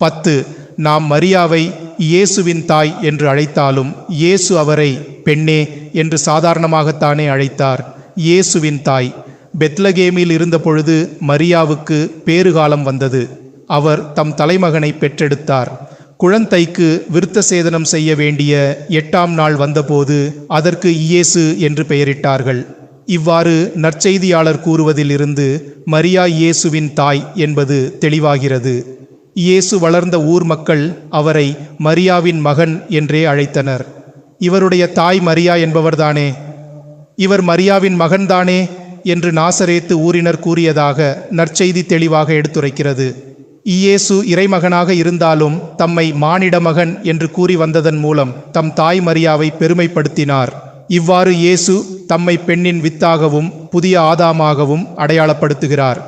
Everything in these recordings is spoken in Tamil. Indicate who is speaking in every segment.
Speaker 1: பத்து நாம் மரியாவை இயேசுவின் தாய் என்று அழைத்தாலும் இயேசு அவரை பெண்ணே என்று சாதாரணமாகத்தானே அழைத்தார். இயேசுவின் தாய். பெத்லகேமில் இருந்தபொழுது மரியாவுக்கு பேறுகாலம் வந்தது. அவர் தம் தலைமகனை பெற்றெடுத்தார். குழந்தைக்கு விருத்த சேதனம் செய்ய வேண்டிய எட்டாம் நாள் வந்தபோது அதற்கு இயேசு என்று பெயரிட்டார்கள். இவ்வாறு நற்செய்தியாளர் கூறுவதிலிருந்து மரியா இயேசுவின் தாய் என்பது தெளிவாகிறது. இயேசு வளர்ந்த ஊர் மக்கள் அவரை மரியாவின் மகன் என்றே அழைத்தனர். இவருடைய தாய் மரியா என்பவர்தானே. இவர் மரியாவின் மகன்தானே என்று நாசரேத்து ஊரினர் கூறியதாக நற்செய்தி தெளிவாக எடுத்துரைக்கிறது. இயேசு இறைமகனாக இருந்தாலும் தம்மை மானிட மகன் என்று கூறி வந்ததன் மூலம் தம் தாய் மரியாவை பெருமைப்படுத்தினார். இவ்வாறு இயேசு தம்மை பெண்ணின் வித்தாகவும் புதிய ஆதாமாகவும் அடையாளப்படுத்துகிறார்.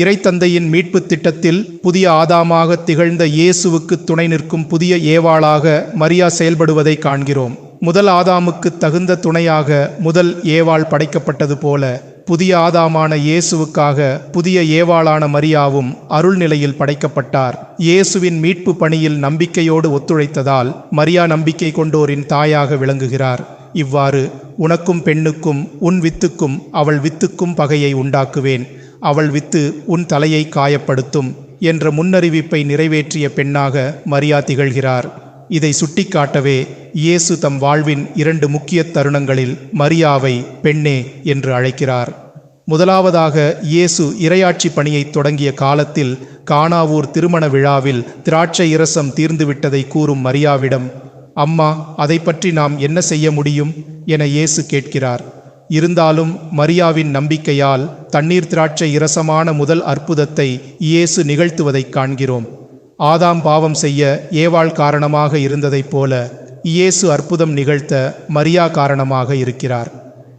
Speaker 1: இறைத்தந்தையின் மீட்பு திட்டத்தில் புதிய ஆதாமாக திகழ்ந்த இயேசுவுக்கு துணை நிற்கும் புதிய ஏவாளாக மரியா செயல்படுவதை காண்கிறோம். முதல் ஆதாமுக்கு தகுந்த துணையாக முதல் ஏவாள் படைக்கப்பட்டது போல புதிய ஆதாமான இயேசுவுக்காக புதிய ஏவாளான மரியாவும் அருள் நிலையில் படைக்கப்பட்டார். இயேசுவின் மீட்பு பணியில் நம்பிக்கையோடு ஒத்துழைத்ததால் மரியா நம்பிக்கை கொண்டோரின் தாயாக விளங்குகிறார். இவ்வாறு உனக்கும் பெண்ணுக்கும் உன் வித்துக்கும் அவள் வித்துக்கும் பகையை உண்டாக்குவேன். அவள் வித்து உன் தலையை காயப்படுத்தும் என்ற முன்னறிவிப்பை நிறைவேற்றிய பெண்ணாக மரியா திகழ்கிறார். இதை சுட்டிக்காட்டவே இயேசு தம் வாழ்வின் இரண்டு முக்கிய தருணங்களில் மரியாவை பெண்ணே என்று அழைக்கிறார். முதலாவதாக இயேசு இரையாட்சி பணியை தொடங்கிய காலத்தில் காணாவூர் திருமண விழாவில் திராட்சை இரசம் தீர்ந்துவிட்டதை கூறும் மரியாவிடம் அம்மா அதை பற்றி நாம் என்ன செய்ய முடியும்? என இயேசு கேட்கிறார். இருந்தாலும் மரியாவின் நம்பிக்கையால் தண்ணீர் திராட்சை இரசமான முதல் அற்புதத்தை இயேசு நிகழ்த்துவதைக் காண்கிறோம். ஆதாம் பாவம் செய்ய ஏவாள் காரணமாக இருந்ததைப் போல இயேசு அற்புதம் நிகழ்த்த மரியா காரணமாக இருக்கிறார்.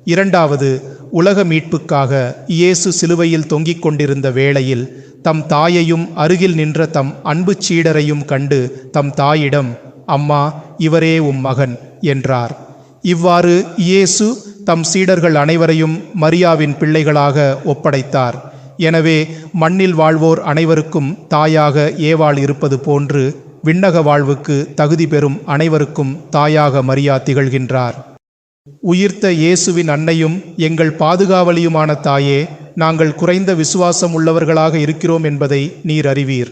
Speaker 1: இரண்டாவது உலக மீட்புக்காக இயேசு சிலுவையில் தொங்கிக் கொண்டிருந்த வேளையில் தம் தாயையும் அருகில் நின்ற தம் அன்பு சீடரையும் கண்டு தம் தாயிடம் அம்மா இவரே உம் மகன் என்றார். இவ்வாறு இயேசு தம் சீடர்கள் அனைவரையும் மரியாவின் பிள்ளைகளாக ஒப்படைத்தார். எனவே மண்ணில் வாழ்வோர் அனைவருக்கும் தாயாக ஏவாள் இருப்பது போன்று விண்ணக வாழ்வுக்கு தகுதி பெறும் அனைவருக்கும் தாயாக மரியா திகழ்கின்றார். உயிர்த்த இயேசுவின் அன்னையும் எங்கள் பாதுகாவலியுமான தாயே நாங்கள் குறைந்த விசுவாசம் உள்ளவர்களாக இருக்கிறோம் என்பதை நீர் அறிவீர்.